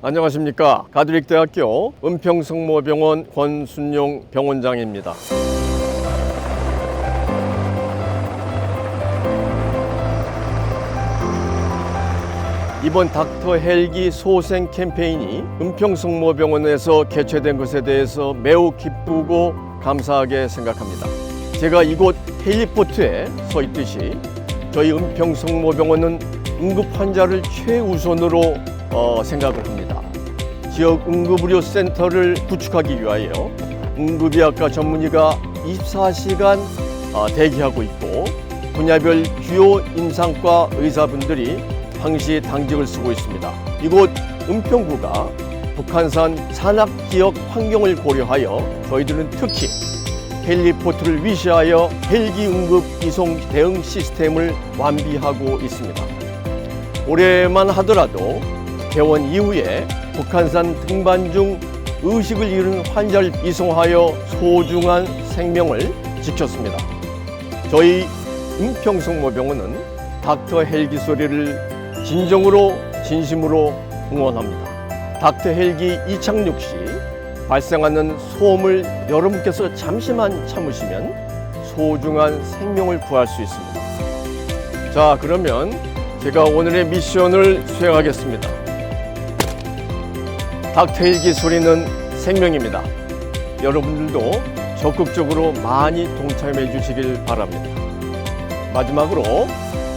안녕하십니까. 가톨릭대학교 은평성모병원 권순용 병원장입니다. 이번 닥터 헬기 소생 캠페인이 은평성모병원에서 개최된 것에 대해서 매우 기쁘고 감사하게 생각합니다. 제가 이곳 헬리포트에 서 있듯이 저희 은평성모병원은 응급 환자를 최우선으로 어, 생각을 합니다. 지역 응급의료 센터를 구축하기 위하여 응급의학과 전문의가 24시간 어, 대기하고 있고 분야별 주요 임상과 의사분들이 항시 당직을 쓰고 있습니다. 이곳 은평구가 북한산 산악 지역 환경을 고려하여 저희들은 특히 헬리포트를 위시하여 헬기 응급 이송 대응 시스템을 완비하고 있습니다. 올해만 하더라도 개원 이후에 북한산 등반 중 의식을 잃은 환자를 이송하여 소중한 생명을 지켰습니다. 저희 은평성 모병원은 닥터 헬기 소리를 진정으로 진심으로 응원합니다. 닥터 헬기 이착륙 시 발생하는 소음을 여러분께서 잠시만 참으시면 소중한 생명을 구할 수 있습니다. 자, 그러면 제가 오늘의 미션을 수행하겠습니다. 닥테일기 소리는 생명입니다. 여러분들도 적극적으로 많이 동참해 주시길 바랍니다. 마지막으로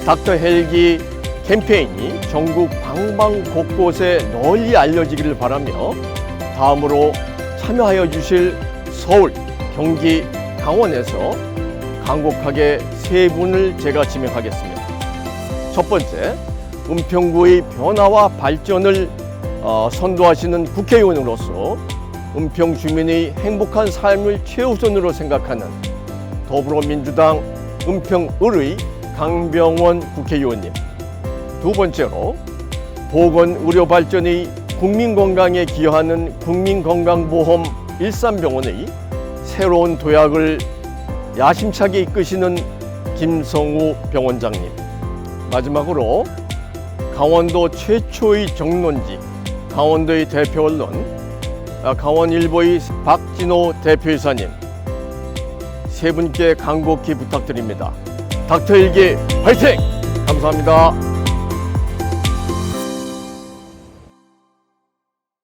닥터 헬기 캠페인이 전국 방방 곳곳에 널리 알려지기를 바라며 다음으로 참여하여 주실 서울, 경기, 강원에서 간곡하게 세 분을 제가 지명하겠습니다. 첫 번째, 은평구의 변화와 발전을 어, 선도하시는 국회의원으로서 은평 주민의 행복한 삶을 최우선으로 생각하는 더불어민주당 은평을의 강병원 국회의원님. 두 번째로 보건 의료 발전의 국민 건강에 기여하는 국민건강보험 일산병원의 새로운 도약을 야심차게 이끄시는 김성우 병원장님. 마지막으로 강원도 최초의 정론지 강원도의 대표 언론 아, 강원일보의 박진호 대표이사님 세 분께 간곡히 부탁드립니다. 닥터 일기 화이팅! 감사합니다.